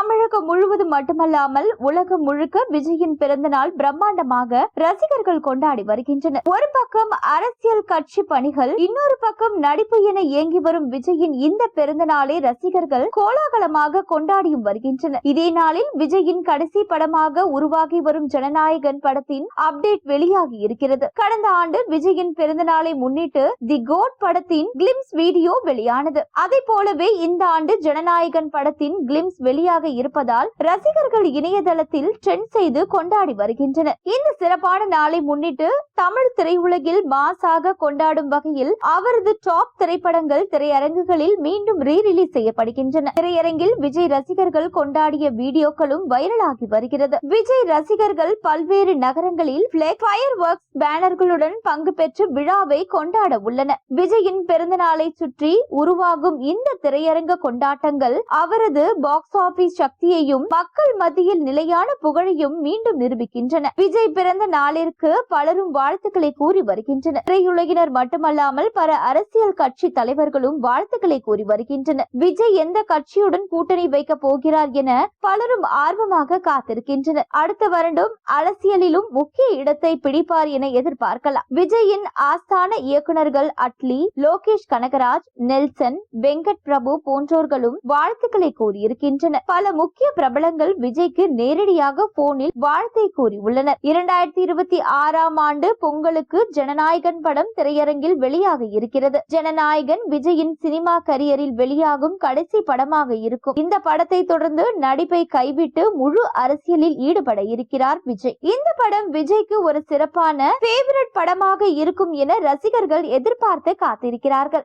தமிழகம் முழுவதும் மட்டுமல்லாமல் உலகம் முழுக்க விஜயின் பிறந்த நாள் பிரம்மாண்டமாக ரசிகர்கள் கொண்டாடி வருகின்றனர். ஒரு பக்கம் அரசியல் கட்சி பணிகள் இன்னொரு பக்கம் நடிப்பு என இயங்கி வரும் விஜயின் இந்த பிறந்த நாளை ரசிகர்கள் கோலாகலமாக கொண்டாடியும் வருகின்றனர். இதே நாளில் விஜயின் கடைசி படமாக உருவாகி வரும் ஜனநாயகன் படத்தின் அப்டேட் வெளியாகி இருக்கிறது. கடந்த ஆண்டு விஜயின் பிறந்த நாளை முன்னிட்டு தி கோட் படத்தின் கிளிம்ஸ் வீடியோ வெளியானது. அதை போலவே இந்த ஆண்டு ஜனநாயகன் படத்தின் கிளிம்ஸ் வெளியாக இருப்பதால் ரசிகர்கள் இணையதளத்தில் ட்ரெண்ட் செய்து கொண்டாடி வருகின்றனர். இந்த சிறப்பான நாளை முன்னிட்டு தமிழ் திரையுலகில் மாசாக கொண்டாடும் வகையில் அவரது டாப் திரைப்படங்கள் திரையரங்குகளில் மீண்டும் ரீ ரிலீஸ் செய்யப்படுகின்றன. திரையரங்கில் விஜய் ரசிகர்கள் கொண்டாடிய வீடியோக்களும் வைரலாகி வருகிறது. விஜய் ரசிகர்கள் பல்வேறு நகரங்களில் ஃபயர் ஒர்க்ஸ் பேனர்களுடன் பங்கு பெற்று விழாவை கொண்டாட உள்ளனர். விஜயின் பிறந்த நாளை சுற்றி உருவாகும் இந்த திரையரங்க கொண்டாட்டங்கள் அவரது பாக்ஸ் ஆபீஸ் சக்தியையும் மக்கள் மத்தியில் நிலையான புகழையும் மீண்டும் நிரூபிக்கின்றன. விஜய் பிறந்த நாளிற்கு பலரும் வாழ்த்துக்களை கூறி வருகின்றனர். திரையுலகினர் மட்டுமல்லாமல் பல அரசியல் கட்சி தலைவர்களும் வாழ்த்துக்களை கூறி வருகின்றனர். விஜய் எந்த கட்சியுடன் கூட்டணி வைக்க போகிறார் என பலரும் ஆர்வமாக காத்திருக்கின்றனர். அடுத்த வருடம் அரசியலிலும் முக்கிய இடத்தை பிடிப்பார் என எதிர்பார்க்கலாம். விஜயின் ஆஸ்தான இயக்குனர்கள் அட்லி லோகேஷ் கனகராஜ் நெல்சன் வெங்கட் பிரபு போன்றோர்களும் வாழ்த்துக்களை கூறியிருக்கின்றனர். பல முக்கிய பிரபலங்கள் விஜய்க்கு நேரடியாக போனில் வாழ்த்தை கூறியுள்ளனர். இரண்டாயிரத்தி இருபத்தி ஆறாம் ஆண்டு பொங்கலுக்கு ஜனநாயகன் படம் திரையரங்கில் வெளியாக இருக்கிறது. ஜனநாயகன் விஜயின் சினிமா கரியரில் வெளியாகும் கடைசி படமாக இருக்கும். இந்த படத்தை தொடர்ந்து நடிப்பை கைவிட்டு முழு அரசியலில் ஈடுபட இருக்கிறார் விஜய். இந்த படம் விஜய்க்கு ஒரு சிறப்பான பேவரட் படமாக இருக்கும் என ரசிகர்கள் எதிர்பார்த்து காத்திருக்கிறார்கள்.